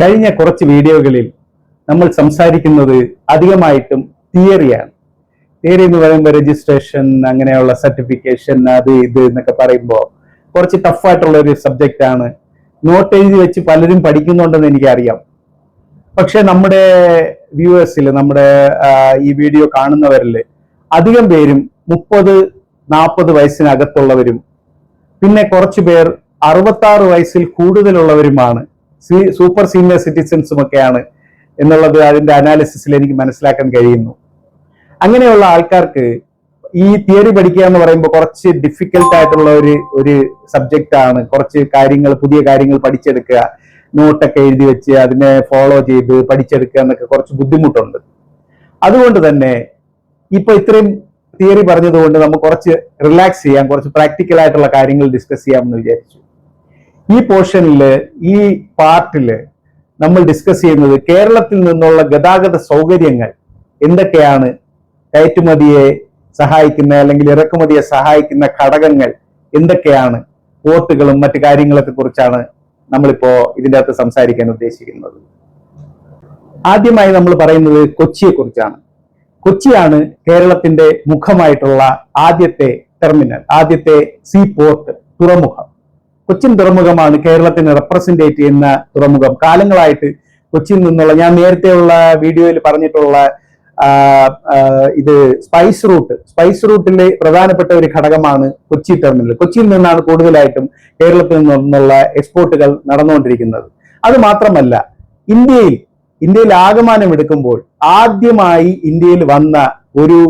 കഴിഞ്ഞ കുറച്ച് വീഡിയോകളിൽ നമ്മൾ സംസാരിക്കുന്നത് അധികമായിട്ടും തിയറിയാണ്. തിയറി എന്ന് പറയുമ്പോൾ രജിസ്ട്രേഷൻ അങ്ങനെയുള്ള സർട്ടിഫിക്കേഷൻ അത് ഇത് എന്നൊക്കെ പറയുമ്പോൾ കുറച്ച് ടഫായിട്ടുള്ള ഒരു സബ്ജക്റ്റ് ആണ്. നോട്ട് എഴുതി വെച്ച് പലരും പഠിക്കുന്നുണ്ടെന്ന് എനിക്കറിയാം. പക്ഷെ നമ്മുടെ വ്യൂവേഴ്സിൽ നമ്മുടെ ഈ വീഡിയോ കാണുന്നവരിൽ അധികം പേരും മുപ്പത് നാൽപ്പത് വയസ്സിനകത്തുള്ളവരും പിന്നെ കുറച്ചു പേർ അറുപത്താറ് വയസ്സിൽ കൂടുതലുള്ളവരുമാണ്. സീ- സൂപ്പർ സീനിയർ സിറ്റിസൺസും ഒക്കെയാണ് എന്നുള്ളത് അതിന്റെ അനാലിസിസിൽ എനിക്ക് മനസ്സിലാക്കാൻ കഴിയുന്നു. അങ്ങനെയുള്ള ആൾക്കാർക്ക് ഈ തിയറി പഠിക്കുക എന്ന് പറയുമ്പോൾ കുറച്ച് ഡിഫിക്കൽട്ട് ആയിട്ടുള്ള ഒരു ഒരു സബ്ജക്റ്റ് ആണ്. കുറച്ച് കാര്യങ്ങൾ പുതിയ കാര്യങ്ങൾ പഠിച്ചെടുക്കുക നോട്ടൊക്കെ എഴുതി വെച്ച് അതിനെ ഫോളോ ചെയ്ത് പഠിച്ചെടുക്കുക എന്നൊക്കെ കുറച്ച് ബുദ്ധിമുട്ടുണ്ട്. അതുകൊണ്ട് തന്നെ ഇപ്പൊ ഇത്രയും തിയറി പറഞ്ഞതുകൊണ്ട് നമുക്ക് കുറച്ച് റിലാക്സ് ചെയ്യാം കുറച്ച് പ്രാക്ടിക്കൽ ആയിട്ടുള്ള കാര്യങ്ങൾ ഡിസ്കസ് ചെയ്യാമെന്ന് വിചാരിച്ചു. ഈ പോർഷനിൽ ഈ പാർട്ടിൽ നമ്മൾ ഡിസ്കസ് ചെയ്യുന്നത് കേരളത്തിൽ നിന്നുള്ള ഗതാഗത സൗകര്യങ്ങൾ എന്തൊക്കെയാണ്? കയറ്റുമതിയെ സഹായിക്കുന്ന അല്ലെങ്കിൽ ഇറക്കുമതിയെ സഹായിക്കുന്ന ഘടകങ്ങൾ എന്തൊക്കെയാണ്? പോർട്ടുകളും മറ്റു കാര്യങ്ങളൊക്കെ കുറിച്ചാണ് നമ്മളിപ്പോ ഇതിന്റെ അകത്ത് സംസാരിക്കാൻ ഉദ്ദേശിക്കുന്നത്. ആദ്യമായി നമ്മൾ പറയുന്നത് കൊച്ചിയെ കുറിച്ചാണ്. കൊച്ചിയാണ് കേരളത്തിന്റെ മുഖമായിട്ടുള്ള ആദ്യത്തെ ടെർമിനൽ ആദ്യത്തെ സീ പോർട്ട് തുറമുഖം. കൊച്ചിൻ തുറമുഖമാണ് കേരളത്തിനെ റെപ്രസെന്റേറ്റ് ചെയ്യുന്ന തുറമുഖം. കാലങ്ങളായിട്ട് കൊച്ചിയിൽ നിന്നുള്ള ഞാൻ നേരത്തെയുള്ള വീഡിയോയിൽ പറഞ്ഞിട്ടുള്ള ഇത് സ്പൈസ് റൂട്ട് സ്പൈസ് റൂട്ടിലെ പ്രധാനപ്പെട്ട ഒരു ഘടകമാണ് കൊച്ചി ടെർമിനൽ കൊച്ചിയിൽ നിന്നാണ് കൂടുതലായിട്ടും കേരളത്തിൽ നിന്നുള്ള എക്സ്പോർട്ടുകൾ നടന്നുകൊണ്ടിരിക്കുന്നത്. അത് മാത്രമല്ല ഇന്ത്യയിൽ ഇന്ത്യയിൽ ആകമാനം എടുക്കുമ്പോൾ ആദ്യമായി ഇന്ത്യയിൽ വന്ന ഒരു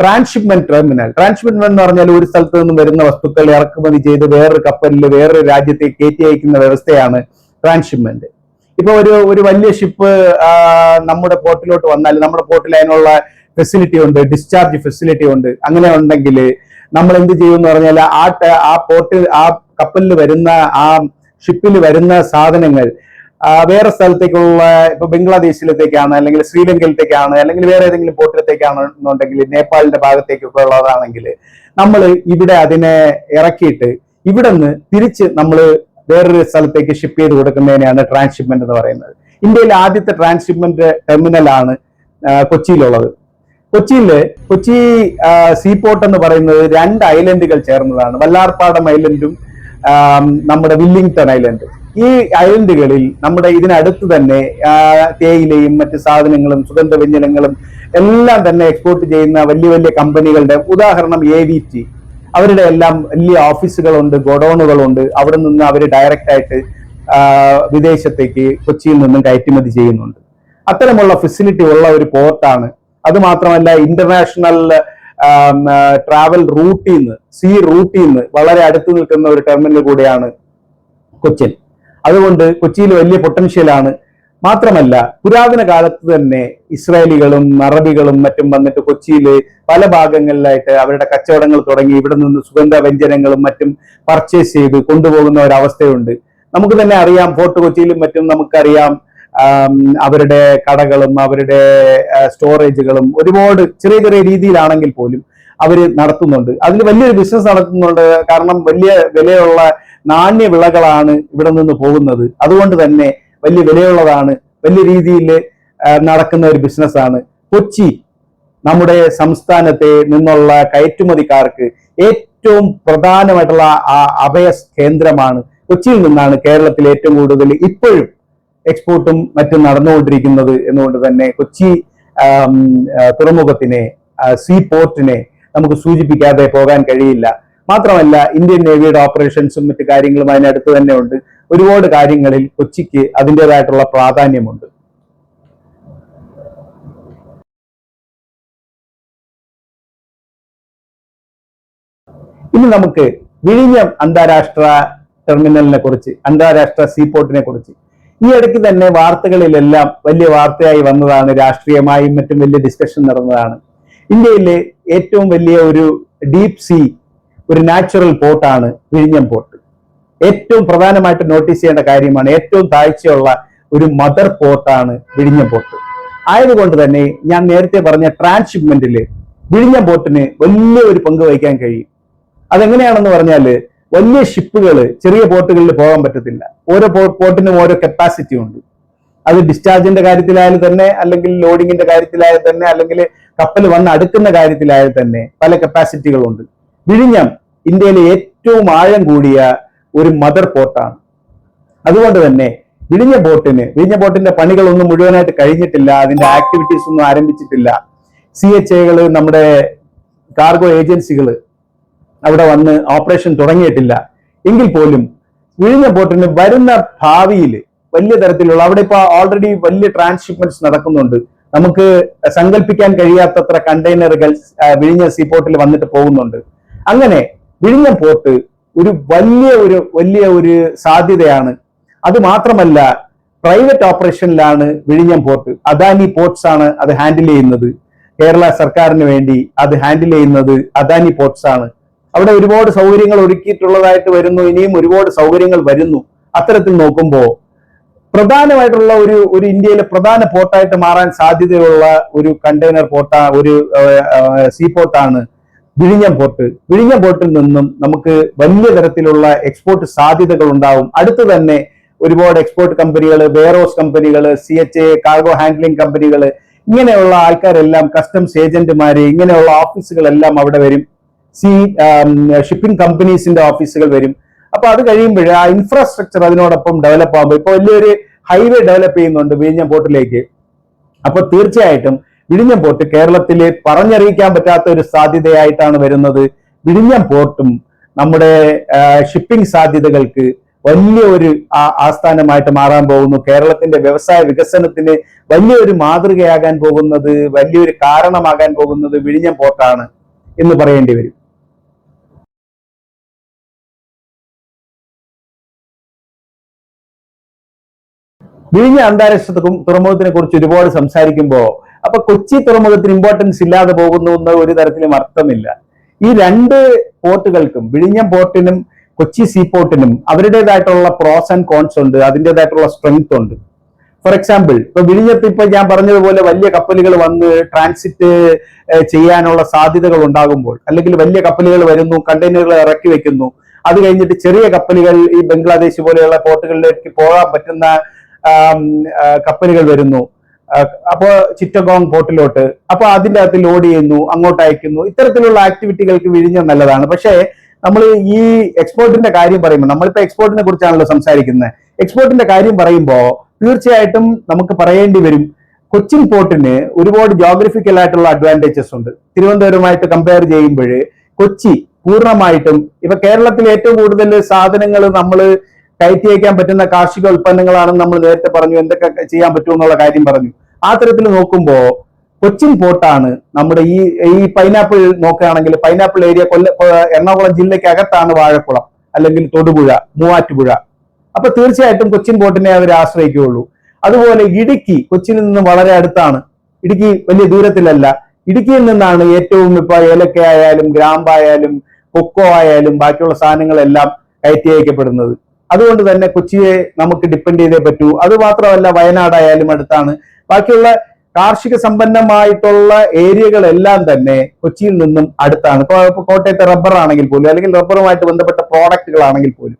ട്രാൻസ്ഷിപ്മെന്റ് ടെർമിനൽ. ട്രാൻസ്ഷിപ്മെന്റ് എന്ന് പറഞ്ഞാൽ ഒരു സ്ഥലത്ത് നിന്നും വരുന്ന വസ്തുക്കൾ ഇറക്കുമതി ചെയ്ത് വേറൊരു കപ്പലിൽ വേറൊരു രാജ്യത്തെ കയറ്റി അയക്കുന്ന വ്യവസ്ഥയാണ് ട്രാൻസ്ഷിപ്മെന്റ്. ഇപ്പൊ ഒരു ഒരു വലിയ ഷിപ്പ് നമ്മുടെ പോർട്ടിലോട്ട് വന്നാൽ നമ്മുടെ പോർട്ടിൽ അതിനുള്ള ഫെസിലിറ്റി ഉണ്ട് ഡിസ്ചാർജ് ഫെസിലിറ്റി ഉണ്ട്. അങ്ങനെ ഉണ്ടെങ്കിൽ നമ്മൾ എന്ത് ചെയ്യും എന്ന് പറഞ്ഞാൽ ആ ആ പോർട്ടിൽ ആ കപ്പലിൽ വരുന്ന ആ ഷിപ്പിൽ വരുന്ന സാധനങ്ങൾ വേറെ സ്ഥലത്തേക്കുള്ള ഇപ്പൊ ബംഗ്ലാദേശിലത്തേക്കാണ് അല്ലെങ്കിൽ ശ്രീലങ്കയിലത്തേക്കാണ് അല്ലെങ്കിൽ വേറെ ഏതെങ്കിലും പോർട്ടിലത്തേക്കാണ് എന്നുണ്ടെങ്കിൽ നേപ്പാളിന്റെ ഭാഗത്തേക്കൊക്കെ ഉള്ളതാണെങ്കിൽ നമ്മൾ ഇവിടെ അതിനെ ഇറക്കിയിട്ട് ഇവിടെ നിന്ന് തിരിച്ച് നമ്മൾ വേറൊരു സ്ഥലത്തേക്ക് ഷിപ്പ് ചെയ്ത് കൊടുക്കുന്നതിനെയാണ് ട്രാൻസ്ഷിപ്മെന്റ് എന്ന് പറയുന്നത്. ഇന്ത്യയിലെ ആദ്യത്തെ ട്രാൻസ്ഷിപ്മെന്റ് ടെർമിനലാണ് കൊച്ചിയിലുള്ളത്. കൊച്ചിയിൽ കൊച്ചി സീപോർട്ട് എന്ന് പറയുന്നത് രണ്ട് ഐലൻഡുകൾ ചേർന്നതാണ്. വല്ലാർപ്പാടം ഐലൻഡും നമ്മുടെ വില്ലിംഗ്ടൺ ഐലൻഡ് ഈ ഐലൻഡുകളിൽ നമ്മുടെ ഇതിനടുത്ത് തന്നെ തേയിലയും മറ്റ് സാധനങ്ങളും സുഗന്ധ വ്യഞ്ജനങ്ങളും എല്ലാം തന്നെ എക്സ്പോർട്ട് ചെയ്യുന്ന വലിയ വലിയ കമ്പനികളുടെ ഉദാഹരണം എ വി ടി അവരുടെ എല്ലാം വലിയ ഓഫീസുകളുണ്ട് ഗോഡൌണുകളുണ്ട്. അവിടെ നിന്ന് അവർ ഡയറക്റ്റ് ആയിട്ട് വിദേശത്തേക്ക് കൊച്ചിയിൽ നിന്നും കയറ്റുമതി ചെയ്യുന്നുണ്ട്. അത്തരമുള്ള ഫെസിലിറ്റി ഉള്ള ഒരു പോർട്ടാണ് അത് മാത്രമല്ല ഇന്റർനാഷണൽ ട്രാവൽ റൂട്ടിൽ നിന്ന് സീ റൂട്ടിൽ നിന്ന് വളരെ അടുത്ത് നിൽക്കുന്ന ഒരു ടെർമിനൽ കൂടിയാണ് കൊച്ചിൻ. അതുകൊണ്ട് കൊച്ചിയിൽ വലിയ പൊട്ടൻഷ്യലാണ് മാത്രമല്ല പുരാതന കാലത്ത് തന്നെ ഇസ്രായേലികളും അറബികളും മറ്റും വന്നിട്ട് കൊച്ചിയിൽ പല ഭാഗങ്ങളിലായിട്ട് അവരുടെ കച്ചവടങ്ങൾ തുടങ്ങി ഇവിടെ നിന്ന് സുഗന്ധ വ്യഞ്ജനങ്ങളും മറ്റും പർച്ചേസ് ചെയ്ത് കൊണ്ടുപോകുന്ന ഒരവസ്ഥയുണ്ട്. നമുക്ക് തന്നെ അറിയാം ഫോർട്ട് കൊച്ചിയിലും മറ്റും നമുക്കറിയാം അവരുടെ കടകളും അവരുടെ സ്റ്റോറേജുകളും ഒരുപാട് ചെറിയ ചെറിയ രീതിയിലാണെങ്കിൽ പോലും അവർ നടത്തുന്നുണ്ട്. അതിൽ വലിയൊരു ബിസിനസ് നടത്തുന്നുണ്ട്. കാരണം വലിയ വിലയുള്ള നാണ്യ വിളകളാണ് ഇവിടെ നിന്ന് പോകുന്നത്. അതുകൊണ്ട് തന്നെ വലിയ വിലയുള്ളതാണ്. വലിയ രീതിയിൽ നടക്കുന്ന ഒരു ബിസിനസ്സാണ് കൊച്ചി നമ്മുടെ സംസ്ഥാനത്തെ നിന്നുള്ള കയറ്റുമതിക്കാർക്ക് ഏറ്റവും പ്രധാനമായിട്ടുള്ള ആ അഭയ കേന്ദ്രമാണ്. കൊച്ചിയിൽ നിന്നാണ് കേരളത്തിൽ ഏറ്റവും കൂടുതൽ ഇപ്പോഴും എക്സ്പോർട്ടും മറ്റും നടന്നുകൊണ്ടിരിക്കുന്നത് എന്നുകൊണ്ട് തന്നെ കൊച്ചി തുറമുഖത്തിനെ സീ പോർട്ടിനെ നമുക്ക് സൂചിപ്പിക്കാതെ പോകാൻ കഴിയില്ല. മാത്രമല്ല ഇന്ത്യൻ നേവിയുടെ ഓപ്പറേഷൻസും മറ്റു കാര്യങ്ങളും അതിനടുത്ത് തന്നെ ഉണ്ട്. ഒരുപാട് കാര്യങ്ങളിൽ കൊച്ചിക്ക് അതിന്റെതായിട്ടുള്ള പ്രാധാന്യമുണ്ട്. ഇനി നമുക്ക് വിഴിഞ്ഞം അന്താരാഷ്ട്ര ടെർമിനലിനെ കുറിച്ച് അന്താരാഷ്ട്ര സീപോർട്ടിനെ കുറിച്ച്. ഈ ഇടയ്ക്ക് തന്നെ വാർത്തകളിലെല്ലാം വലിയ വാർത്തയായി വന്നതാണ്. രാഷ്ട്രീയമായും മറ്റും വലിയ ഡിസ്കഷൻ നടന്നതാണ്. ഇന്ത്യയിലെ ഏറ്റവും വലിയ ഒരു ഡീപ് സീ ഒരു നാച്ചുറൽ പോർട്ടാണ് വിഴിഞ്ഞം പോർട്ട് ഏറ്റവും പ്രധാനമായിട്ട് നോട്ടീസ് ചെയ്യേണ്ട കാര്യമാണ് ഏറ്റവും താഴ്ചയുള്ള ഒരു മദർ പോർട്ടാണ് വിഴിഞ്ഞം പോർട്ട് ആയതുകൊണ്ട് തന്നെ ഞാൻ നേരത്തെ പറഞ്ഞ ട്രാൻസ്ഷിപ്മെന്റിൽ വിഴിഞ്ഞം പോർട്ടിന് വലിയ ഒരു പങ്ക് വഹിക്കാൻ കഴിയും. അതെങ്ങനെയാണെന്ന് പറഞ്ഞാൽ വലിയ ഷിപ്പുകൾ ചെറിയ പോർട്ടുകളിൽ പോകാൻ പറ്റത്തില്ല. ഓരോ പോർട്ടിനും ഓരോ കപ്പാസിറ്റി ഉണ്ട്. അത് ഡിസ്ചാർജിന്റെ കാര്യത്തിലായാലും തന്നെ അല്ലെങ്കിൽ ലോഡിങ്ങിന്റെ കാര്യത്തിലായാലും തന്നെ അല്ലെങ്കിൽ കപ്പൽ വന്ന് അടുക്കുന്ന കാര്യത്തിലായാലും തന്നെ പല കപ്പാസിറ്റികളുണ്ട് വിഴിഞ്ഞം ഇന്ത്യയിലെ ഏറ്റവും ആഴം കൂടിയ ഒരു മദർ പോർട്ടാണ് അതുകൊണ്ട് തന്നെ വിഴിഞ്ഞ ബോട്ടിന് വിഴിഞ്ഞ ബോട്ടിന്റെ പണികളൊന്നും മുഴുവനായിട്ട് കഴിഞ്ഞിട്ടില്ല അതിന്റെ ആക്ടിവിറ്റീസ് ഒന്നും ആരംഭിച്ചിട്ടില്ല. സി എച്ച് എകൾ നമ്മുടെ കാർഗോ ഏജൻസികൾ അവിടെ വന്ന് ഓപ്പറേഷൻ തുടങ്ങിയിട്ടില്ല. എങ്കിൽ പോലും വിഴിഞ്ഞ ബോട്ടിന് വരുന്ന ഭാവിയിൽ വലിയ തരത്തിലുള്ള അവിടെ ഇപ്പൊ ഓൾറെഡി വലിയ ട്രാൻസ്ഷിപ്മെന്റ്സ് നടക്കുന്നുണ്ട്. നമുക്ക് സങ്കല്പിക്കാൻ കഴിയാത്തത്ര കണ്ടെയ്നറുകൾ വിഴിഞ്ഞ സീപോർട്ടിൽ വന്നിട്ട് പോകുന്നുണ്ട്. അങ്ങനെ വിഴിഞ്ഞം പോർട്ട് ഒരു വലിയ ഒരു വലിയ ഒരു സാധ്യതയാണ്. അത് മാത്രമല്ല പ്രൈവറ്റ് ഓപ്പറേഷനിലാണ് വിഴിഞ്ഞം പോർട്ട് അദാനി പോർട്സ് ആണ് അത് ഹാൻഡിൽ ചെയ്യുന്നത്. കേരള സർക്കാരിന് വേണ്ടി അത് ഹാൻഡിൽ ചെയ്യുന്നത് അദാനി പോർട്സ് ആണ്. അവിടെ ഒരുപാട് സൗകര്യങ്ങൾ ഒരുക്കിയിട്ടുള്ളതായിട്ട് വരുന്നു ഇനിയും ഒരുപാട് സൗകര്യങ്ങൾ വരുന്നു. അത്തരത്തിൽ നോക്കുമ്പോൾ പ്രധാനമായിട്ടുള്ള ഒരു ഒരു ഇന്ത്യയിലെ പ്രധാന പോർട്ടായിട്ട് മാറാൻ സാധ്യതയുള്ള ഒരു കണ്ടെയ്നർ പോർട്ടാ ഒരു സീ പോർട്ടാണ് വിഴിഞ്ഞം പോർട്ട് വിഴിഞ്ഞം പോർട്ടിൽ നിന്നും നമുക്ക് വലിയ തരത്തിലുള്ള എക്സ്പോർട്ട് സാധ്യതകൾ ഉണ്ടാവും. അടുത്ത് തന്നെ ഒരുപാട് എക്സ്പോർട്ട് കമ്പനികൾ ബെയറോസ് കമ്പനികൾ C H A cargo handling കമ്പനികൾ ഇങ്ങനെയുള്ള ആൾക്കാരെല്ലാം കസ്റ്റംസ് ഏജന്റുമാര് ഇങ്ങനെയുള്ള ഓഫീസുകളെല്ലാം അവിടെ വരും. സി ഷിപ്പിംഗ് കമ്പനീസിന്റെ ഓഫീസുകൾ വരും. അപ്പൊ അത് കഴിയുമ്പോൾ ആ ഇൻഫ്രാസ്ട്രക്ചർ അതിനോടൊപ്പം ഡെവലപ്പ് ആകുമ്പോൾ ഇപ്പൊ വലിയൊരു ഹൈവേ ഡെവലപ്പ് ചെയ്യുന്നുണ്ട് വിഴിഞ്ഞം പോർട്ടിലേക്ക് അപ്പൊ തീർച്ചയായിട്ടും വിഴിഞ്ഞം പോർട്ട് കേരളത്തിലെ പറഞ്ഞറിയിക്കാൻ പറ്റാത്ത ഒരു സാധ്യതയായിട്ടാണ് വരുന്നത്. വിഴിഞ്ഞം പോർട്ടും നമ്മുടെ ഷിപ്പിംഗ് സാധ്യതകൾക്ക് വലിയ ഒരു ആസ്ഥാനമായിട്ട് മാറാൻ പോകുന്നു. കേരളത്തിന്റെ വ്യവസായ വികസനത്തിന് വലിയൊരു മാതൃകയാകാൻ പോകുന്നത് വലിയൊരു കാരണമാകാൻ പോകുന്നത് വിഴിഞ്ഞം പോർട്ടാണ് എന്ന് പറയേണ്ടി വരും. വിഴിഞ്ഞ അന്താരാഷ്ട്ര തുറമുഖത്തിനെ കുറിച്ച് ഒരുപാട് സംസാരിക്കുമ്പോൾ അപ്പൊ കൊച്ചി തുറമുഖത്തിന് ഇമ്പോർട്ടൻസ് ഇല്ലാതെ പോകുന്നു എന്ന ഒരു തരത്തിലും അർത്ഥമില്ല. ഈ രണ്ട് പോർട്ടുകൾക്കും വിഴിഞ്ഞം പോർട്ടിനും കൊച്ചി സീ പോർട്ടിനും അവരുടേതായിട്ടുള്ള പ്രോസ് ആൻഡ് കോൺസ് ഉണ്ട് അതിന്റെതായിട്ടുള്ള സ്ട്രെങ്ത് ഉണ്ട്. ഫോർ എക്സാമ്പിൾ ഇപ്പൊ വിഴിഞ്ഞത്ത് ഇപ്പൊ ഞാൻ പറഞ്ഞതുപോലെ വലിയ കപ്പലുകൾ വന്ന് ട്രാൻസിറ്റ് ചെയ്യാനുള്ള സാധ്യതകൾ ഉണ്ടാകുമ്പോൾ അല്ലെങ്കിൽ വലിയ കപ്പലുകൾ വരുന്നു കണ്ടെയ്നറുകൾ ഇറക്കി വെക്കുന്നു അത് കഴിഞ്ഞിട്ട് ചെറിയ കപ്പലുകൾ ഈ ബംഗ്ലാദേശ് പോലെയുള്ള പോർട്ടുകളിലേക്ക് പോകാൻ പറ്റുന്ന കപ്പലുകൾ വരുന്നു. അപ്പോ ചിറ്റഗോങ് പോർട്ടിലോട്ട്. അപ്പൊ അതിന്റെ അകത്ത് ലോഡ് ചെയ്യുന്നു അങ്ങോട്ട് അയക്കുന്നു. ഇത്തരത്തിലുള്ള ആക്ടിവിറ്റികൾക്ക് വിഴിഞ്ഞ നല്ലതാണ്. പക്ഷേ നമ്മൾ ഈ എക്സ്പോർട്ടിന്റെ കാര്യം പറയുമ്പോൾ നമ്മളിപ്പോ എക്സ്പോർട്ടിനെ കുറിച്ചാണല്ലോ സംസാരിക്കുന്നത്. എക്സ്പോർട്ടിന്റെ കാര്യം പറയുമ്പോൾ തീർച്ചയായിട്ടും നമുക്ക് പറയേണ്ടി വരും കൊച്ചിൻ പോർട്ടിന് ഒരുപാട് ജോഗ്രഫിക്കൽ ആയിട്ടുള്ള അഡ്വാന്റേജസ് ഉണ്ട്. തിരുവനന്തപുരമായിട്ട് കമ്പയർ ചെയ്യുമ്പോൾ കൊച്ചി പൂർണമായിട്ടും ഇപ്പൊ കേരളത്തിൽ ഏറ്റവും കൂടുതൽ സാധനങ്ങൾ നമ്മൾ കയറ്റി അയക്കാൻ പറ്റുന്ന കാർഷിക ഉൽപ്പന്നങ്ങളാണെന്ന് നമ്മൾ നേരത്തെ പറഞ്ഞു എന്തൊക്കെ ചെയ്യാൻ പറ്റുമെന്നുള്ള കാര്യം പറഞ്ഞു. ആ തരത്തിൽ നോക്കുമ്പോൾ കൊച്ചിൻ പോർട്ടാണ് നമ്മുടെ ഈ ഈ പൈനാപ്പിൾ നോക്കുകയാണെങ്കിൽ പൈനാപ്പിൾ ഏരിയ കൊല്ല എറണാകുളം ജില്ലയ്ക്ക് അകത്താണ് വാഴക്കുളം അല്ലെങ്കിൽ തൊടുപുഴ മൂവാറ്റുപുഴ. അപ്പൊ തീർച്ചയായിട്ടും കൊച്ചിൻ പോർട്ടിനെ അവർ ആശ്രയിക്കുകയുള്ളൂ. അതുപോലെ ഇടുക്കി കൊച്ചിയിൽ നിന്ന് വളരെ അടുത്താണ്. ഇടുക്കി വലിയ ദൂരത്തിലല്ല. ഇടുക്കിയിൽ നിന്നാണ് ഏറ്റവും ഇപ്പൊ ഏലക്കയായാലും ഗ്രാമ്പായാലും കൊക്കോ ആയാലും ബാക്കിയുള്ള സാധനങ്ങളെല്ലാം കയറ്റി അയക്കപ്പെടുന്നത്. അതുകൊണ്ട് തന്നെ കൊച്ചിയെ നമുക്ക് ഡിപ്പെൻഡ് ചെയ്തേ പറ്റൂ. അത് മാത്രമല്ല വയനാടായാലും അടുത്താണ്. ബാക്കിയുള്ള കാർഷിക സമ്പന്നമായിട്ടുള്ള ഏരിയകളെല്ലാം തന്നെ കൊച്ചിയിൽ നിന്നും അടുത്താണ്. കോട്ടയത്തെ റബ്ബർ ആണെങ്കിൽ പോലും അല്ലെങ്കിൽ റബ്ബറുമായിട്ട് ബന്ധപ്പെട്ട പ്രോഡക്റ്റുകളാണെങ്കിൽ പോലും.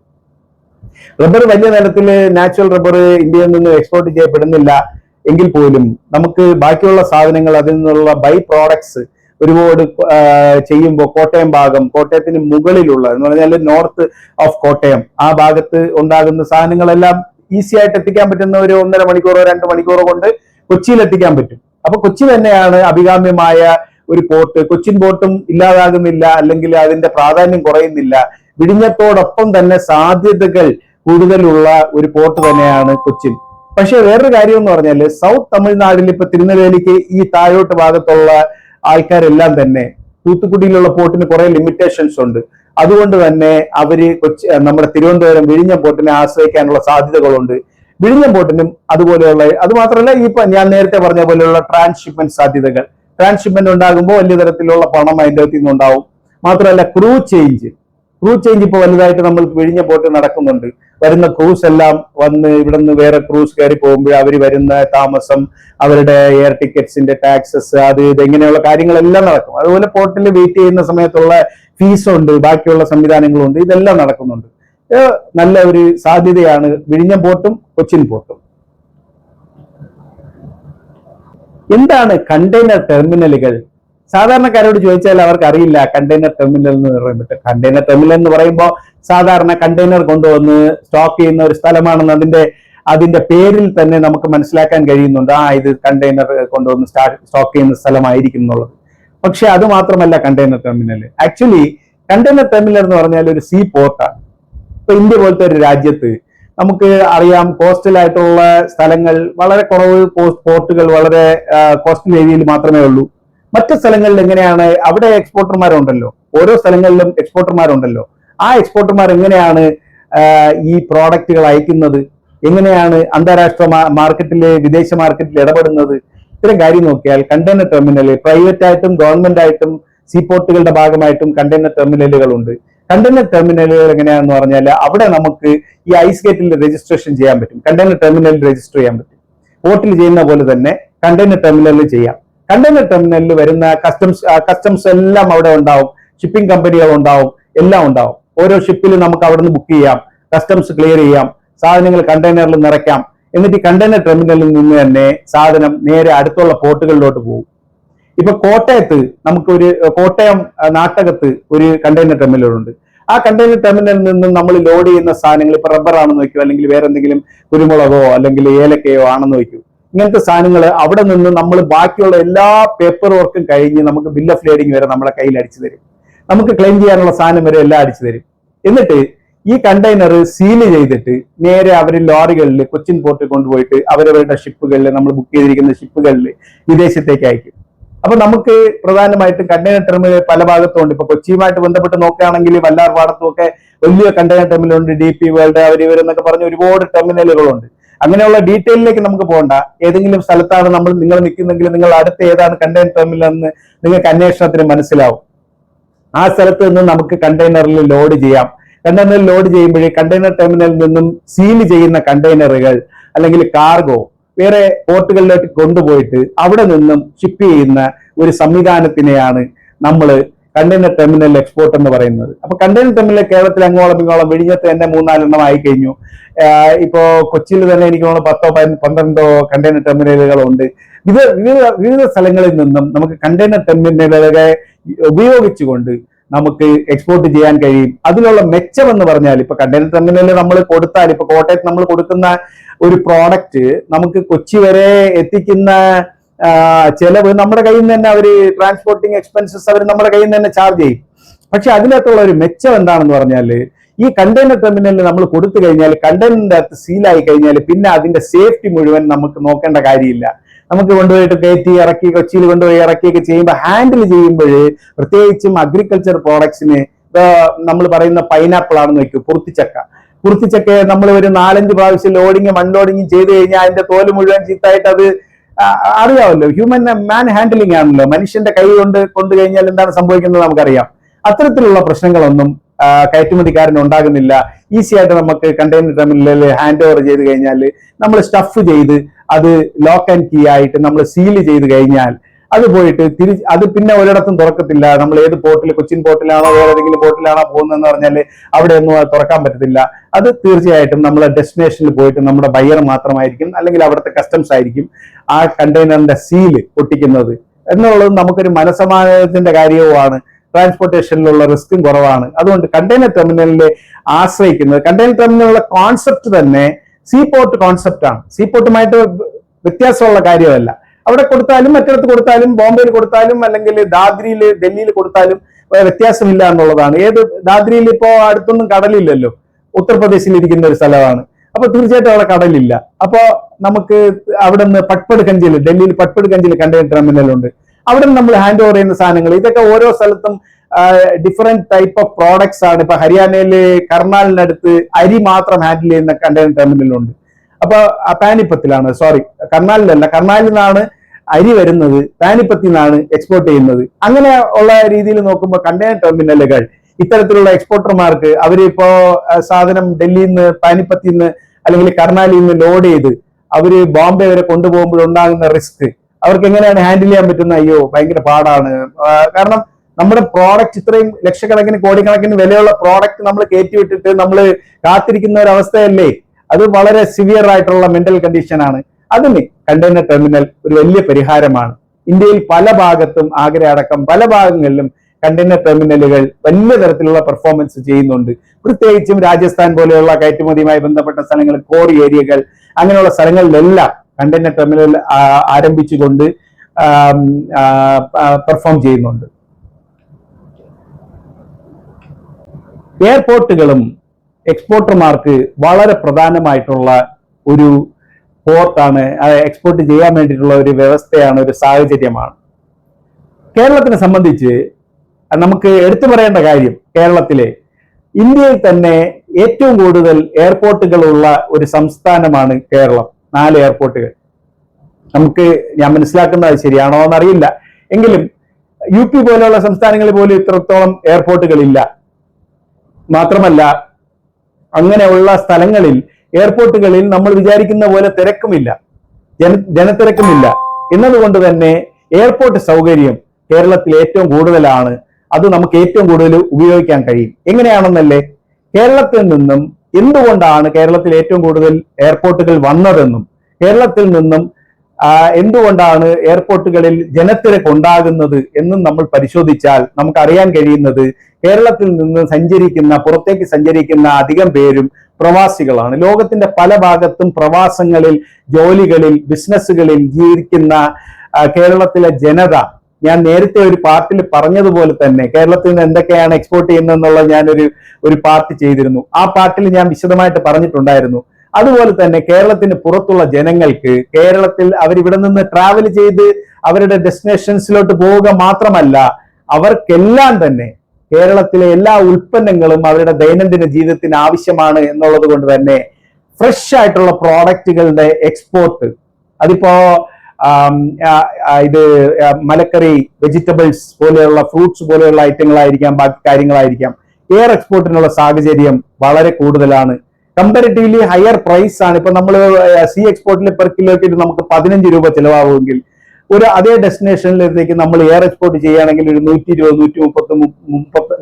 റബ്ബർ വലിയ തരത്തിൽ നാച്ചുറൽ റബ്ബർ ഇന്ത്യയിൽ നിന്ന് എക്സ്പോർട്ട് ചെയ്യപ്പെടുന്നില്ല എങ്കിൽ പോലും നമുക്ക് ബാക്കിയുള്ള സാധനങ്ങൾ അതിൽ നിന്നുള്ള ബൈ പ്രോഡക്ട്സ് ഒരുപാട് ചെയ്യുമ്പോൾ കോട്ടയം ഭാഗം കോട്ടയത്തിന് മുകളിലുള്ള എന്ന് പറഞ്ഞാൽ നോർത്ത് ഓഫ് കോട്ടയം ആ ഭാഗത്ത് ഉണ്ടാകുന്ന സാധനങ്ങളെല്ലാം ഈസി ആയിട്ട് എത്തിക്കാൻ പറ്റുന്ന ഒരു ഒന്നര മണിക്കൂറോ രണ്ട് മണിക്കൂറോ കൊണ്ട് കൊച്ചിയിൽ എത്തിക്കാൻ പറ്റും. അപ്പൊ കൊച്ചി തന്നെയാണ് അഭികാമ്യമായ ഒരു പോർട്ട് കൊച്ചിൻ പോർട്ടും ഇല്ലാതാകുന്നില്ല അല്ലെങ്കിൽ അതിന്റെ പ്രാധാന്യം കുറയുന്നില്ല. വിഴിഞ്ഞത്തോടൊപ്പം തന്നെ സാധ്യതകൾ കൂടുതലുള്ള ഒരു പോർട്ട് തന്നെയാണ് കൊച്ചിൻ. പക്ഷെ വേറൊരു കാര്യം എന്ന് പറഞ്ഞാൽ സൗത്ത് തമിഴ്നാടിൽ ഇപ്പൊ തിരുനെല്വേലിക്ക് ഈ താഴോട്ട് ഭാഗത്തുള്ള ആൾക്കാരെല്ലാം തന്നെ തൂത്തുക്കുടിയിലുള്ള പോർട്ടിന് കുറെ ലിമിറ്റേഷൻസ് ഉണ്ട്. അതുകൊണ്ട് തന്നെ അവർ കൊച്ചി നമ്മുടെ തിരുവനന്തപുരം വിഴിഞ്ഞ പോർട്ടിനെ ആശ്രയിക്കാനുള്ള സാധ്യതകളുണ്ട്. വിഴിഞ്ഞം പോർട്ടിനും അതുപോലെയുള്ള അത് മാത്രമല്ല ഈ ഞാൻ നേരത്തെ പറഞ്ഞ പോലെയുള്ള ട്രാൻസ്ഷിപ്മെന്റ് സാധ്യതകൾ. ട്രാൻസ്ഷിപ്മെന്റ് ഉണ്ടാകുമ്പോൾ വലിയ തരത്തിലുള്ള പണം അതിന്റെ അകത്തു നിന്നുണ്ടാവും മാത്രമല്ല ക്രൂ ചേഞ്ച് ക്രൂ ചേഞ്ച് ഇപ്പോൾ വലുതായിട്ട് നമ്മൾ വിഴിഞ്ഞ പോർട്ട് നടക്കുന്നുണ്ട്. വരുന്ന ക്രൂസ് എല്ലാം വന്ന് ഇവിടെ നിന്ന് വേറെ ക്രൂസ് കയറി പോകുമ്പോൾ അവർ വരുന്ന താമസം അവരുടെ എയർ ടിക്കറ്റ്സിന്റെ ടാക്സസ് അത് ഇത് കാര്യങ്ങളെല്ലാം നടക്കും. അതുപോലെ പോർട്ടിൽ വെയിറ്റ് ചെയ്യുന്ന സമയത്തുള്ള ഫീസുണ്ട് ബാക്കിയുള്ള സംവിധാനങ്ങളുണ്ട് ഇതെല്ലാം നടക്കുന്നുണ്ട്. നല്ല ഒരു സാധ്യതയാണ് വിഴിഞ്ഞം പോർട്ടും കൊച്ചിൻ പോർട്ടും. എന്താണ് കണ്ടെയ്നർ ടെർമിനലുകൾ സാധാരണക്കാരോട് ചോദിച്ചാൽ അവർക്ക് അറിയില്ല കണ്ടെയ്നർ ടെർമിനൽ എന്ന് പറയുമ്പോൾ കണ്ടെയ്നർ ടെർമിനൽ എന്ന് പറയുമ്പോൾ സാധാരണ കണ്ടെയ്നർ കൊണ്ടുവന്ന് സ്റ്റോക്ക് ചെയ്യുന്ന ഒരു സ്ഥലമാണെന്ന് അതിന്റെ അതിന്റെ പേരിൽ തന്നെ നമുക്ക് മനസ്സിലാക്കാൻ കഴിയുന്നുണ്ട്. ആ ഇത് കണ്ടെയ്നർ കൊണ്ടുവന്ന് സ്റ്റോക്ക് ചെയ്യുന്ന സ്ഥലമായിരിക്കും എന്നുള്ളത്. പക്ഷെ അത് മാത്രമല്ല container terminal actually container terminal എന്ന് പറഞ്ഞാൽ ഒരു സീ പോർട്ടാണ് ഇപ്പൊ ഇന്ത്യ പോലത്തെ ഒരു രാജ്യത്ത് നമുക്ക് അറിയാം കോസ്റ്റലായിട്ടുള്ള സ്ഥലങ്ങൾ വളരെ കുറവ് പോർട്ടുകൾ വളരെ കോസ്റ്റൽ ഏരിയയിൽ മാത്രമേ ഉള്ളൂ. മറ്റു സ്ഥലങ്ങളിൽ എങ്ങനെയാണ് അവിടെ എക്സ്പോർട്ടർമാരുണ്ടല്ലോ ഓരോ സ്ഥലങ്ങളിലും എക്സ്പോർട്ടർമാരുണ്ടല്ലോ ആ എക്സ്പോർട്ടർമാർ എങ്ങനെയാണ് ഈ പ്രോഡക്റ്റുകൾ അയക്കുന്നത്? എങ്ങനെയാണ് അന്താരാഷ്ട്ര മാർക്കറ്റിലെ വിദേശ മാർക്കറ്റിൽ ഇടപെടുന്നത്? ഇത്തരം കാര്യം നോക്കിയാൽ കണ്ടെയ്നർ ടെർമിനൽ പ്രൈവറ്റ് ആയിട്ടും ഗവൺമെന്റ് ആയിട്ടും സീപോർട്ടുകളുടെ ഭാഗമായിട്ടും കണ്ടെയ്നർ ടെർമിനലുകൾ ഉണ്ട്. കണ്ടെയ്നർ ടെർമിനലുകൾ എങ്ങനെയാണെന്ന് പറഞ്ഞാൽ അവിടെ നമുക്ക് ഈ ഐസ് ഗേറ്റിൽ രജിസ്ട്രേഷൻ ചെയ്യാൻ പറ്റും. കണ്ടെയ്നർ ടെർമിനലിൽ രജിസ്റ്റർ ചെയ്യാൻ പറ്റും. ഹോട്ടലിൽ ചെയ്യുന്ന പോലെ തന്നെ കണ്ടെയ്നർ ടെർമിനലിൽ ചെയ്യാം. കണ്ടെയ്നർ ടെർമിനലിൽ വരുന്ന കസ്റ്റംസ് കസ്റ്റംസ് എല്ലാം അവിടെ ഉണ്ടാവും. ഷിപ്പിംഗ് കമ്പനികൾ ഉണ്ടാവും. എല്ലാം ഉണ്ടാവും. ഓരോ ഷിപ്പിൽ നമുക്ക് അവിടെ നിന്ന് ബുക്ക് ചെയ്യാം. കസ്റ്റംസ് ക്ലിയർ ചെയ്യാം. സാധനങ്ങൾ കണ്ടെയ്നറിൽ നിറയ്ക്കാം. എന്നിട്ട് ഈ കണ്ടെയ്നർ ടെർമിനലിൽ നിന്ന് തന്നെ സാധനം നേരെ അടുത്തുള്ള പോർട്ടുകളിലോട്ട് പോകും. ഇപ്പൊ കോട്ടയത്ത് നമുക്ക് ഒരു കോട്ടയം നാട്ടകത്ത് ഒരു കണ്ടെയ്നർ ടെർമിനൽ ഉണ്ട്. ആ കണ്ടെയ്നർ ടെർമിനലിൽ നിന്നും നമ്മൾ ലോഡ് ചെയ്യുന്ന സാധനങ്ങൾ ഇപ്പൊ റബ്ബർ ആണെന്ന് വെക്കൂ അല്ലെങ്കിൽ വേറെ എന്തെങ്കിലും കുരുമുളകോ അല്ലെങ്കിൽ ഏലക്കയോ ആണെന്ന് വെക്കൂ ഇങ്ങനത്തെ സാധനങ്ങൾ അവിടെ നിന്ന് നമ്മൾ ബാക്കിയുള്ള എല്ലാ പേപ്പർ വർക്കും കഴിഞ്ഞ് നമുക്ക് ബിൽ ഓഫ് ലേഡിംഗ് വരെ നമ്മളെ കയ്യിൽ അടിച്ചു തരും. നമുക്ക് ക്ലെയിം ചെയ്യാനുള്ള സാധനം വരെ എല്ലാം അടിച്ചു തരും. എന്നിട്ട് ഈ കണ്ടെയ്നർ സീൽ ചെയ്തിട്ട് നേരെ അവർ ലോറികളിൽ കൊച്ചിൻ പോർട്ടിൽ കൊണ്ടുപോയിട്ട് അവരവരുടെ ഷിപ്പുകളിൽ നമ്മൾ ബുക്ക് ചെയ്തിരിക്കുന്ന ഷിപ്പുകളിൽ വിദേശത്തേക്ക് അയക്കും. അപ്പൊ നമുക്ക് പ്രധാനമായിട്ടും കണ്ടെയ്നർ ടെർമിനൽ പല ഭാഗത്തും ഉണ്ട് ഇപ്പൊ കൊച്ചിയുമായിട്ട് ബന്ധപ്പെട്ട് നോക്കുകയാണെങ്കിൽ വല്ലാർ പാടത്തും ഒക്കെ വലിയ കണ്ടെയ്നർ ടെർമിനൽ ഉണ്ട് ഡി പി വേൾഡ് അവർ ഇവരെന്നൊക്കെ പറഞ്ഞ ഒരുപാട് ടെർമിനലുകളുണ്ട് അങ്ങനെയുള്ള ഡീറ്റെയിലേക്ക് നമുക്ക് പോകണ്ട. ഏതെങ്കിലും സ്ഥലത്താണ് നമ്മൾ നിങ്ങൾ നിൽക്കുന്നെങ്കിൽ നിങ്ങൾ അടുത്ത ഏതാണ് കണ്ടെയ്നർ ടെർമിനൽ എന്ന് നിങ്ങൾക്ക് അന്വേഷണത്തിന് മനസ്സിലാവും. ആ സ്ഥലത്ത് നിന്ന് നമുക്ക് കണ്ടെയ്നറിൽ ലോഡ് ചെയ്യാം. കണ്ടെയ്നറിൽ ലോഡ് ചെയ്യുമ്പോഴേ കണ്ടെയ്നർ ടെർമിനലിൽ നിന്നും സീൽ ചെയ്യുന്ന കണ്ടെയ്നറുകൾ അല്ലെങ്കിൽ കാർഗോ വേറെ പോർട്ടുകളിലേക്ക് കൊണ്ടുപോയിട്ട് അവിടെ നിന്നും ഷിപ്പ് ചെയ്യുന്ന ഒരു സംവിധാനത്തിനെയാണ് നമ്മൾ കണ്ടെയ്നർ ടെർമിനൽ എക്സ്പോർട്ട് എന്ന് പറയുന്നത്. അപ്പൊ കണ്ടെയ്നർ ടെർമിനൽ കേരളത്തിൽ അങ്ങോളം ഇങ്ങോളം വിഴിഞ്ഞത്ത് തന്നെ മൂന്നാലെണ്ണം ആയി കഴിഞ്ഞു. ഇപ്പോ കൊച്ചിയിൽ തന്നെ എനിക്ക് തോന്നുന്നു പത്തോ പന്ത്രണ്ടോ കണ്ടെയ്നർ ടെർമിനലുകളുണ്ട് ഇത് വിവിധ വിവിധ സ്ഥലങ്ങളിൽ നിന്നും നമുക്ക് കണ്ടെയ്നർ ടെർമിനലുകളെ ഉപയോഗിച്ചുകൊണ്ട് നമുക്ക് എക്സ്പോർട്ട് ചെയ്യാൻ കഴിയും. അതിലുള്ള മെച്ചം എന്ന് പറഞ്ഞാൽ ഇപ്പൊ കണ്ടെയ്നർ ടെർമിനലിൽ നമ്മൾ കൊടുത്താൽ ഇപ്പൊ കോട്ടയത്ത് നമ്മൾ കൊടുക്കുന്ന ഒരു പ്രോഡക്റ്റ് നമുക്ക് കൊച്ചി വരെ എത്തിക്കുന്ന ചെലവ് നമ്മുടെ കയ്യിൽ നിന്ന് തന്നെ അവർ ട്രാൻസ്പോർട്ടിങ് എക്സ്പെൻസസ് അവർ നമ്മുടെ കയ്യിൽ നിന്ന് തന്നെ ചാർജ് ചെയ്യും. പക്ഷെ അതിനകത്തുള്ള ഒരു മെച്ചം എന്താണെന്ന് പറഞ്ഞാൽ ഈ കണ്ടെയ്നർ ടെർമിനലിൽ നമ്മൾ കൊടുത്തു കഴിഞ്ഞാൽ കണ്ടെയ്നറിന്റെ അകത്ത് സീലായി കഴിഞ്ഞാൽ പിന്നെ അതിന്റെ സേഫ്റ്റി മുഴുവൻ നമുക്ക് നോക്കേണ്ട കാര്യമില്ല. നമുക്ക് കൊണ്ടുപോയിട്ട് കയറ്റി ഇറക്കി കൊച്ചിയിൽ കൊണ്ടുപോയി ഇറക്കിയൊക്കെ ചെയ്യുമ്പോൾ ഹാൻഡിൽ ചെയ്യുമ്പോൾ പ്രത്യേകിച്ചും അഗ്രികൾച്ചർ പ്രോഡക്ട്സിന് നമ്മൾ പറയുന്ന പൈനാപ്പിൾ ആണെന്ന് വെക്കും പുറത്തിച്ചക്ക പുറത്തിച്ചക്ക നമ്മൾ ഒരു നാലഞ്ച് പ്രാവശ്യം ലോഡിങ്ങും അൺലോഡിങ്ങും ലോഡിങ് ചെയ്ത് കഴിഞ്ഞാൽ അതിന്റെ തോൽ മുഴുവൻ ചീത്തായിട്ട് അത് അറിയാമല്ലോ ഹ്യൂമൻ മാൻ ഹാൻഡിലിംഗ് ആണല്ലോ. മനുഷ്യന്റെ കൈ കൊണ്ട് കൊണ്ടു കഴിഞ്ഞാൽ എന്താണ് സംഭവിക്കുന്നത് നമുക്കറിയാം. അത്തരത്തിലുള്ള പ്രശ്നങ്ങളൊന്നും ആ, കയറ്റുമതിക്കാരന് ഉണ്ടാകുന്നില്ല. ഈസി ആയിട്ട് നമുക്ക് കണ്ടെയ്നർ ടെർമിനലിൽ ഹാൻഡ് ഓവർ ചെയ്ത് കഴിഞ്ഞാൽ നമ്മൾ സ്റ്റഫ് ചെയ്ത് അത് ലോക്ക് ആൻഡ് കീ ആയിട്ട് നമ്മൾ സീൽ ചെയ്ത് കഴിഞ്ഞാൽ അത് പോയിട്ട് തിരി അത് പിന്നെ ഒരിടത്തും തുറക്കത്തില്ല. നമ്മൾ ഏത് പോർട്ടിൽ കൊച്ചിൻ പോർട്ടിലാണോ വേറെ ഏതെങ്കിലും പോർട്ടിലാണോ പോകുന്നതെന്ന് പറഞ്ഞാൽ അവിടെ ഒന്നും അത് തുറക്കാൻ പറ്റത്തില്ല. അത് തീർച്ചയായിട്ടും നമ്മൾ ഡെസ്റ്റിനേഷനിൽ പോയിട്ട് നമ്മുടെ ബയ്യർ മാത്രമായിരിക്കും അല്ലെങ്കിൽ അവിടുത്തെ കസ്റ്റംസ് ആയിരിക്കും ആ കണ്ടെയ്നറിന്റെ സീൽ പൊട്ടിക്കുന്നത്. എന്നുള്ളത് നമുക്കൊരു മനസമാധാനത്തിന്റെ കാര്യവുമാണ്. ട്രാൻസ്പോർട്ടേഷനിലുള്ള റിസ്ക്കും കുറവാണ്. അതുകൊണ്ട് കണ്ടെയ്നർ ടെർമിനലിനെ ആശ്രയിക്കുന്നത്. കണ്ടെയ്നർ ടെർമിനലിലുള്ള കോൺസെപ്റ്റ് തന്നെ സീപോർട്ട് കോൺസെപ്റ്റ് ആണ്. സീപോർട്ടുമായിട്ട് വ്യത്യാസമുള്ള കാര്യമല്ല. അവിടെ കൊടുത്താലും മറ്റിടത്ത് കൊടുത്താലും ബോംബെയിൽ കൊടുത്താലും അല്ലെങ്കിൽ ദാദ്രിയിൽ ഡൽഹിയിൽ കൊടുത്താലും വ്യത്യാസമില്ല എന്നുള്ളതാണ്. ഏത് ദാദ്രിയിൽ ഇപ്പോൾ അടുത്തൊന്നും കടലില്ലല്ലോ. ഉത്തർപ്രദേശിൽ ഇരിക്കുന്ന ഒരു സ്ഥലമാണ്. അപ്പൊ തീർച്ചയായിട്ടും അവിടെ കടലില്ല. അപ്പോ നമുക്ക് അവിടെ നിന്ന് പട്പട് കഞ്ചിയിൽ ഡൽഹിയിൽ പട്പട് കഞ്ചിയിൽ കണ്ടെയ്നർ ടെർമിനൽ ഉണ്ട് അവിടെ നമ്മൾ ഹാൻഡ് ഓവർ ചെയ്യുന്ന സാധനങ്ങൾ. ഇതൊക്കെ ഓരോ സ്ഥലത്തും ഡിഫറെന്റ് ടൈപ്പ് ഓഫ് പ്രോഡക്ട്സ് ആണ്. ഇപ്പൊ ഹരിയാനയിലെ കർണാലിനടുത്ത് അരി മാത്രം ഹാൻഡിൽ ചെയ്യുന്ന കണ്ടെയ്നർ ടെർമിനലുണ്ട് അപ്പൊ പാനിപ്പത്തിലാണ്. സോറി കർണാലിലല്ല കർണാലിൽ നിന്നാണ് അരി വരുന്നത്. പാനിപ്പത്തിൽ നിന്നാണ് എക്സ്പോർട്ട് ചെയ്യുന്നത്. അങ്ങനെ ഉള്ള രീതിയിൽ നോക്കുമ്പോൾ കണ്ടെയ്നർ ടെർമിനലുകൾ ഇത്തരത്തിലുള്ള എക്സ്പോർട്ടർമാർക്ക് അവരിപ്പോ സാധനം ഡൽഹിയിൽ നിന്ന് പാനിപ്പത്തിൽ നിന്ന് അല്ലെങ്കിൽ കർണാലിൽ നിന്ന് ലോഡ് ചെയ്ത് അവർ ബോംബെ വരെ കൊണ്ടുപോകുമ്പോൾ ഉണ്ടാകുന്ന റിസ്ക് അവർക്ക് എങ്ങനെയാണ് ഹാൻഡിൽ ചെയ്യാൻ പറ്റുന്ന അയ്യോ ഭയങ്കര പാടാണ്. കാരണം നമ്മുടെ പ്രോഡക്റ്റ് ഇത്രയും ലക്ഷക്കണക്കിന് കോടിക്കണക്കിന് വിലയുള്ള പ്രോഡക്റ്റ് നമ്മൾ കയറ്റി വിട്ടിട്ട് നമ്മൾ കാത്തിരിക്കുന്ന ഒരു അവസ്ഥയല്ലേ? അത് വളരെ സിവിയർ ആയിട്ടുള്ള മെന്റൽ കണ്ടീഷനാണ് അതിന് കണ്ടെയ്നർ ടെർമിനൽ ഒരു വലിയ പരിഹാരമാണ്. ഇന്ത്യയിൽ പല ഭാഗത്തും ആഗ്ര അടക്കം പല ഭാഗങ്ങളിലും കണ്ടെയ്നർ ടെർമിനലുകൾ വലിയ തരത്തിലുള്ള പെർഫോമൻസ് ചെയ്യുന്നുണ്ട്. പ്രത്യേകിച്ചും രാജസ്ഥാൻ പോലെയുള്ള കയറ്റുമതിയുമായി ബന്ധപ്പെട്ട സ്ഥലങ്ങൾ കോറി ഏരിയകൾ അങ്ങനെയുള്ള സ്ഥലങ്ങളിലെല്ലാം കണ്ടെയ്നർ ടെർമിനൽ ആരംഭിച്ചുകൊണ്ട് പെർഫോം ചെയ്യുന്നുണ്ട്. എയർപോർട്ടുകളും എക്സ്പോർട്ടർമാർക്ക് വളരെ പ്രധാനമായിട്ടുള്ള ഒരു പോർട്ടാണ് എക്സ്പോർട്ട് ചെയ്യാൻ വേണ്ടിയിട്ടുള്ള ഒരു വ്യവസ്ഥയാണ് ഒരു സാഹചര്യമാണ്. കേരളത്തിനെ സംബന്ധിച്ച് നമുക്ക് എടുത്തു പറയേണ്ട കാര്യം കേരളത്തിലെ ഇന്ത്യയിൽ തന്നെ ഏറ്റവും കൂടുതൽ എയർപോർട്ടുകളുള്ള ഒരു സംസ്ഥാനമാണ് കേരളം. നാല് എയർപോർട്ടുകൾ നമുക്ക് ഞാൻ മനസ്സിലാക്കുന്നത് ശരിയാണോ എന്നറിയില്ല. എങ്കിലും യു പി പോലെയുള്ള സംസ്ഥാനങ്ങളിൽ പോലും ഇത്രത്തോളം എയർപോർട്ടുകൾ ഇല്ല. മാത്രമല്ല അങ്ങനെയുള്ള സ്ഥലങ്ങളിൽ എയർപോർട്ടുകളിൽ നമ്മൾ വിചാരിക്കുന്ന പോലെ തിരക്കുമില്ല. ജന ജനത്തിരക്കുമില്ല. എന്നതുകൊണ്ട് തന്നെ എയർപോർട്ട് സൗകര്യം കേരളത്തിൽ ഏറ്റവും കൂടുതലാണ്. അത് നമുക്ക് ഏറ്റവും കൂടുതൽ ഉപയോഗിക്കാൻ കഴിയും. എങ്ങനെയാണെന്നല്ലേ? കേരളത്തിൽ നിന്നും എന്തുകൊണ്ടാണ് കേരളത്തിൽ ഏറ്റവും കൂടുതൽ എയർപോർട്ടുകൾ വന്നതെന്നും കേരളത്തിൽ നിന്നും എന്തുകൊണ്ടാണ് എയർപോർട്ടുകളിൽ ജനത്തിരക്ക് ഉണ്ടാകുന്നത് എന്നും നമ്മൾ പരിശോധിച്ചാൽ നമുക്കറിയാൻ കഴിയുന്നത് കേരളത്തിൽ നിന്ന് സഞ്ചരിക്കുന്ന പുറത്തേക്ക് സഞ്ചരിക്കുന്ന അധികം പേരും പ്രവാസികളാണ്. ലോകത്തിന്റെ പല ഭാഗത്തും പ്രവാസങ്ങളിൽ ജോലികളിൽ ബിസിനസ്സുകളിൽ ജീവിക്കുന്ന കേരളത്തിലെ ജനത ഞാൻ നേരത്തെ ഒരു പാർട്ടിൽ പറഞ്ഞതുപോലെ തന്നെ കേരളത്തിൽ നിന്ന് എന്തൊക്കെയാണ് എക്സ്പോർട്ട് ചെയ്യുന്നതെന്നുള്ള ഞാനൊരു ഒരു പാർട്ടി ചെയ്തിരുന്നു. ആ പാർട്ടിൽ ഞാൻ വിശദമായിട്ട് പറഞ്ഞിട്ടുണ്ടായിരുന്നു. അതുപോലെ തന്നെ കേരളത്തിന് പുറത്തുള്ള ജനങ്ങൾക്ക് കേരളത്തിൽ അവരിവിടെ നിന്ന് ട്രാവൽ ചെയ്ത് അവരുടെ ഡെസ്റ്റിനേഷൻസിലോട്ട് പോവുക മാത്രമല്ല അവർക്കെല്ലാം തന്നെ കേരളത്തിലെ എല്ലാ ഉൽപ്പന്നങ്ങളും അവരുടെ ദൈനംദിന ജീവിതത്തിന് ആവശ്യമാണ് എന്നുള്ളത് കൊണ്ട് തന്നെ ഫ്രഷ് ആയിട്ടുള്ള പ്രോഡക്റ്റുകളുടെ എക്സ്പോർട്ട് അതിപ്പോ ഇത് മലക്കറി വെജിറ്റബിൾസ് പോലെയുള്ള ഫ്രൂട്ട്സ് പോലെയുള്ള ഐറ്റങ്ങളായിരിക്കാം ബാക്കി കാര്യങ്ങളായിരിക്കാം. എയർ എക്സ്പോർട്ടിനുള്ള സാഹചര്യം വളരെ കൂടുതലാണ്. കമ്പാരിറ്റീവ്ലി ഹയർ പ്രൈസ് ആണ്. ഇപ്പൊ നമ്മൾ സി എക്സ്പോർട്ടിൽ പെർ കിലോയ്ക്ക് നമുക്ക് പതിനഞ്ച് രൂപ ചിലവാകുമെങ്കിൽ ഒരു അതേ ഡെസ്റ്റിനേഷനിലേക്ക് നമ്മൾ എയർ എക്സ്പോർട്ട് ചെയ്യുകയാണെങ്കിൽ ഒരു നൂറ്റി ഇരുപത് നൂറ്റി മുപ്പത്തി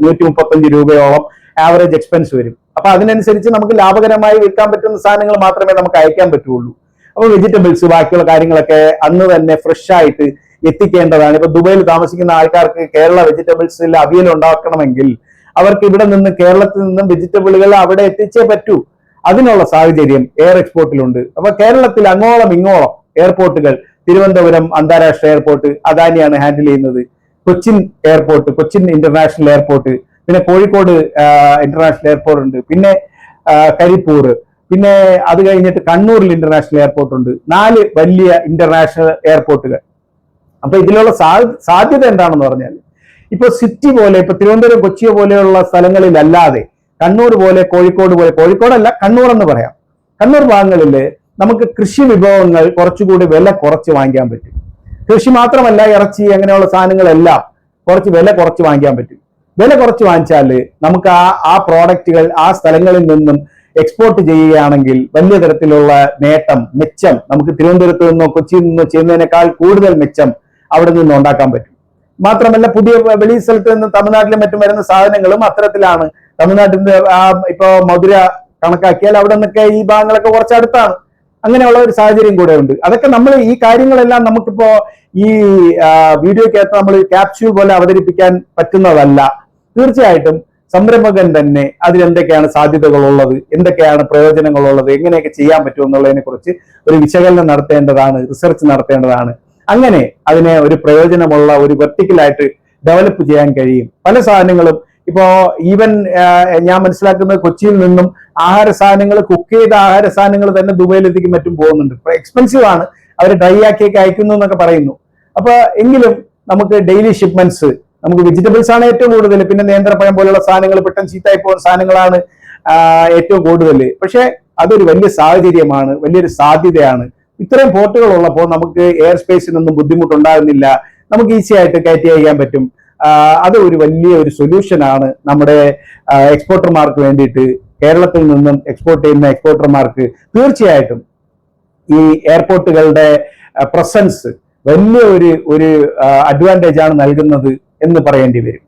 നൂറ്റി മുപ്പത്തഞ്ച് രൂപയോളം ആവറേജ് എക്സ്പെൻസ് വരും. അപ്പൊ അതിനനുസരിച്ച് നമുക്ക് ലാഭകരമായി വിൽക്കാൻ പറ്റുന്ന സാധനങ്ങൾ മാത്രമേ നമുക്ക് അയക്കാൻ പറ്റുള്ളൂ. അപ്പൊ വെജിറ്റബിൾസ് ബാക്കിയുള്ള കാര്യങ്ങളൊക്കെ അന്ന് തന്നെ ഫ്രഷ് ആയിട്ട് എത്തിക്കേണ്ടതാണ്. ഇപ്പൊ ദുബൈയിൽ താമസിക്കുന്ന ആൾക്കാർക്ക് കേരള വെജിറ്റബിൾസിൽ അവിയൽ ഉണ്ടാക്കണമെങ്കിൽ അവർക്ക് ഇവിടെ നിന്ന് കേരളത്തിൽ നിന്നും വെജിറ്റബിളുകൾ അവിടെ എത്തിച്ചേ പറ്റൂ. അതിനുള്ള സാഹചര്യം എയർ എക്സ്പോർട്ടിലുണ്ട് അപ്പൊ കേരളത്തിൽ അങ്ങോളം ഇങ്ങോളം എയർപോർട്ടുകൾ തിരുവനന്തപുരം അന്താരാഷ്ട്ര എയർപോർട്ട് അദാനിയാണ് ഹാൻഡിൽ ചെയ്യുന്നത്. Cochin airport Cochin international airport പിന്നെ കോഴിക്കോട് ഇന്റർനാഷണൽ എയർപോർട്ട് ഉണ്ട്. പിന്നെ കരിപ്പൂർ പിന്നെ അത് കഴിഞ്ഞിട്ട് കണ്ണൂരിൽ ഇന്റർനാഷണൽ എയർപോർട്ട് ഉണ്ട്. നാല് വലിയ ഇന്റർനാഷണൽ എയർപോർട്ടുകൾ അപ്പൊ ഇതിലുള്ള സാധ്യത എന്താണെന്ന് പറഞ്ഞാൽ ഇപ്പൊ സിറ്റി പോലെ ഇപ്പൊ തിരുവനന്തപുരം കൊച്ചിയെ പോലെയുള്ള സ്ഥലങ്ങളിലല്ലാതെ കണ്ണൂർ പോലെ കോഴിക്കോട് പോലെ കോഴിക്കോടല്ല കണ്ണൂർ എന്ന് പറയാം. കണ്ണൂർ ഭാഗങ്ങളിൽ നമുക്ക് കൃഷി വിഭവങ്ങൾ കുറച്ചുകൂടി വില കുറച്ച് വാങ്ങിക്കാൻ പറ്റും. കൃഷി മാത്രമല്ല ഇറച്ചി അങ്ങനെയുള്ള സാധനങ്ങളെല്ലാം കുറച്ച് വില കുറച്ച് വാങ്ങിക്കാൻ പറ്റും. വില കുറച്ച് വാങ്ങിച്ചാൽ നമുക്ക് ആ ആ പ്രോഡക്റ്റുകൾ ആ സ്ഥലങ്ങളിൽ നിന്നും എക്സ്പോർട്ട് ചെയ്യുകയാണെങ്കിൽ വലിയ തരത്തിലുള്ള നേട്ടം മെച്ചം നമുക്ക് തിരുവനന്തപുരത്ത് നിന്നോ കൊച്ചിയിൽ നിന്നോ ചെയ്യുന്നതിനേക്കാൾ കൂടുതൽ മെച്ചം അവിടെ നിന്ന് ഉണ്ടാക്കാൻ പറ്റും. മാത്രമല്ല പുതിയ വെളി സ്ഥലത്ത് നിന്ന് തമിഴ്നാട്ടിലും മറ്റും വരുന്ന സാധനങ്ങളും അത്തരത്തിലാണ്. തമിഴ്നാട്ടിൽ നിന്ന് ഇപ്പൊ മധുര കണക്കാക്കിയാൽ അവിടെ നിന്നൊക്കെ ഈ ഭാഗങ്ങളൊക്കെ കുറച്ച് അടുത്താണ്. അങ്ങനെയുള്ള ഒരു സാഹചര്യം കൂടെ ഉണ്ട്. അതൊക്കെ നമ്മൾ ഈ കാര്യങ്ങളെല്ലാം നമുക്കിപ്പോ ഈ വീഡിയോക്കകത്ത് നമ്മൾ ക്യാപ്സ്യൂൾ പോലെ അവതരിപ്പിക്കാൻ പറ്റുന്നതല്ല. തീർച്ചയായിട്ടും സംരംഭകൻ തന്നെ അതിലെന്തൊക്കെയാണ് സാധ്യതകളുള്ളത്? എന്തൊക്കെയാണ് പ്രയോജനങ്ങളുള്ളത്? എങ്ങനെയൊക്കെ ചെയ്യാൻ പറ്റും എന്നുള്ളതിനെ കുറിച്ച് ഒരു വിശകലനം നടത്തേണ്ടതാണ് റിസർച്ച് നടത്തേണ്ടതാണ്. അങ്ങനെ അതിനെ ഒരു പ്രയോജനമുള്ള ഒരു വെർട്ടിക്കലായിട്ട് ഡെവലപ്പ് ചെയ്യാൻ കഴിയും. പല സാധനങ്ങളും ഇപ്പോ ഈവൻ ഞാൻ മനസ്സിലാക്കുന്നത് കൊച്ചിയിൽ നിന്നും ആഹാര സാധനങ്ങൾ കുക്ക് ചെയ്ത ആഹാര സാധനങ്ങൾ തന്നെ ദുബൈയിലെത്തിക്കും മറ്റും പോകുന്നുണ്ട്. എക്സ്പെൻസീവ് ആണ്. അവർ ഡ്രൈ ആക്കിയൊക്കെ അയക്കുന്നു എന്നൊക്കെ പറയുന്നു. അപ്പൊ എങ്കിലും നമുക്ക് ഡെയിലി ഷിപ്മെന്റ്സ് നമുക്ക് വെജിറ്റബിൾസ് ആണ് ഏറ്റവും കൂടുതൽ. പിന്നെ നേന്ത്രപ്പഴം പോലുള്ള സാധനങ്ങൾ പെട്ടെന്ന് ചീത്തായി പോകുന്ന സാധനങ്ങളാണ് ഏറ്റവും കൂടുതൽ. പക്ഷെ അതൊരു വലിയ സാഹചര്യമാണ് വലിയൊരു സാധ്യതയാണ്. ഇത്രയും പോർട്ടുകൾ ഉള്ളപ്പോൾ നമുക്ക് എയർ സ്പേസിനൊന്നും ബുദ്ധിമുട്ടുണ്ടാകുന്നില്ല. നമുക്ക് ഈസി ആയിട്ട് കയറ്റി അയക്കാൻ പറ്റും. അത് ഒരു വലിയ ഒരു സൊല്യൂഷൻ ആണ് നമ്മുടെ എക്സ്പോർട്ടർമാർക്ക് വേണ്ടിയിട്ട് കേരളത്തിൽ നിന്നും എക്സ്പോർട്ട് ചെയ്യുന്ന എക്സ്പോർട്ടർമാർക്ക് തീർച്ചയായിട്ടും ഈ എയർപോർട്ടുകളുടെ പ്രസൻസ് വലിയ ഒരു ഒരു അഡ്വാന്റേജ് ആണ് നൽകുന്നത് എന്ന് പറയേണ്ടി വരും.